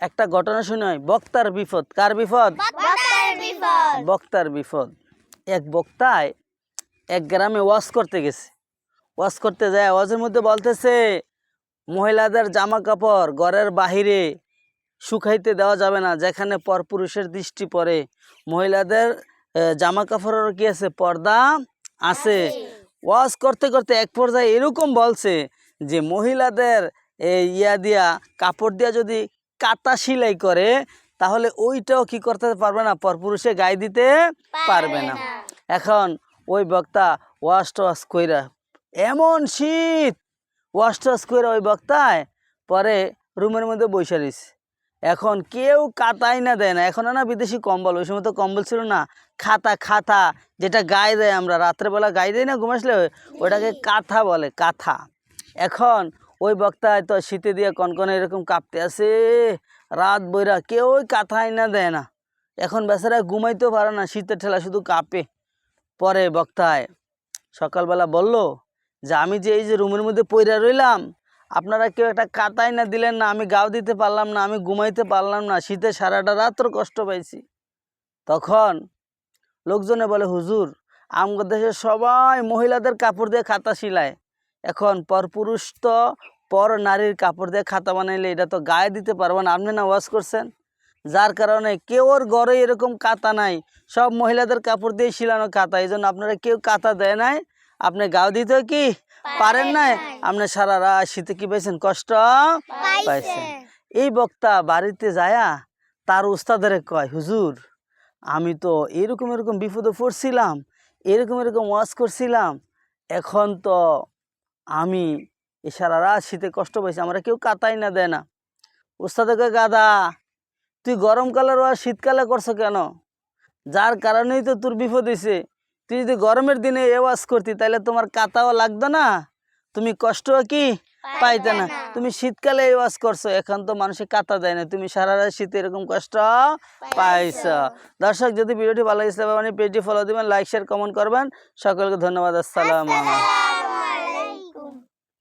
একটা ঘটনা শুনে বক্তার বিপদ। কার বিপদ? বক্তার বিপদ। এক বক্তায় এক গ্রামে ওয়াশ করতে গেছে। ওয়াশ করতে যায় ওয়াজের মধ্যে বলতেছে মহিলাদের জামা কাপড় ঘরের বাহিরে শুকাইতে দেওয়া যাবে না যেখানে পরপুরুষের দৃষ্টি পড়ে। মহিলাদের জামা কাপড়ের কি আছে? পর্দা আছে। ওয়াশ করতে করতে এক পর্যায়ে এরকম বলছে যে মহিলাদের ইয়া দিয়া কাপড় দিয়া যদি কাটা সেলাই করে তাহলে ওইটাও কি করতে পারবে না? পরপুরুষে গায়ে দিতে পারবে না। এখন ওই বক্তা ওয়াশ টওয়াশ কইরা এমন শীত ওয়াশ টওয়াশ কইরা ওই বক্তায় পরে রুমের মধ্যে বসে রয়েছে এখন কেউ কাতাই না দেয় না। এখন না বিদেশি কম্বল ওই সময় তো কম্বল ছিল না। খাতা খাতা যেটা গায়ে দেয় আমরা। রাত্রেবেলা গায়ে দেয় না ঘুমাসলে ওটাকে কাঁথা বলে কাঁথা। এখন ওই বক্তায় তো শীতে দিয়ে কনকনে এরকম কাঁপতে আছে। রাত বইরা কেউ ওই কাঁথা না দেয় না। এখন বেচারা ঘুমাইতেও পারে না, শীতের ঠেলা শুধু কাঁপে। পরে বক্তায় সকালবেলা বলল, যে আমি যে এই যে রুমের মধ্যে পইরা রইলাম, আপনারা কেউ একটা কাতাই না দিলেন না, আমি গাও দিতে পারলাম না, আমি ঘুমাইতে পারলাম না, শীতে সারাটা রাত্র কষ্ট পাইছি। তখন লোকজনে বলে, হুজুর, আমগো দেশে সবাই মহিলাদের কাপড় দিয়ে খাতা সিলায়। এখন পরপুরুষ তো পর নারীর কাপড় দিয়ে খাতা বানাইলে এটা তো গায়ে দিতে পারব না। আপনি না ওয়াশ করছেন? যার কারণে কেউর ঘরে এরকম কাতা নাই। সব মহিলাদের কাপড় দিয়ে শিলানো কাতা এই জন্য আপনারা কেউ কাতা দেয় নাই। আপনি গাও দিতে কি? পারেন নাই? আপনি সারা রাত শীতে কি পাইছেন? কষ্ট? পাইছেন। এই বক্তা বাড়িতে যায়া তার উস্তাদের কয় হুজুর আমি তো এরকম এরকম বিপদে পড়ছিলাম এরকম এরকম ওয়াশ করছিলাম। এখন তো আমি এ সারা রাত শীতে কষ্ট পাইছি আমরা কেউ কাতাই না দেয় না। উস্তাদে কয় গাদা তুই গরমকালের ওয়াজ শীতকালে করছ কেন? যার কারণেই তো তোর বিপদ হয়েছে তুই যদি গরমের দিনে এ ওয়াজ করতি তাহলে তোমার কাতাও লাগতো না? তুমি কষ্ট কি? পাইতে না। তুমি শীতকালে এই ওয়াজ করছ এখন তো মানুষে কাতা দেয় না। তুমি সারা রাত শীতে এরকম কষ্ট পাইছ। দর্শক যদি ভিডিওটি ভালো লাগছে মানে পেজটি ফলো দিবেন লাইক শেয়ার কমেন্ট করবেন। সকলকে ধন্যবাদ। আসসালাম আসসালামু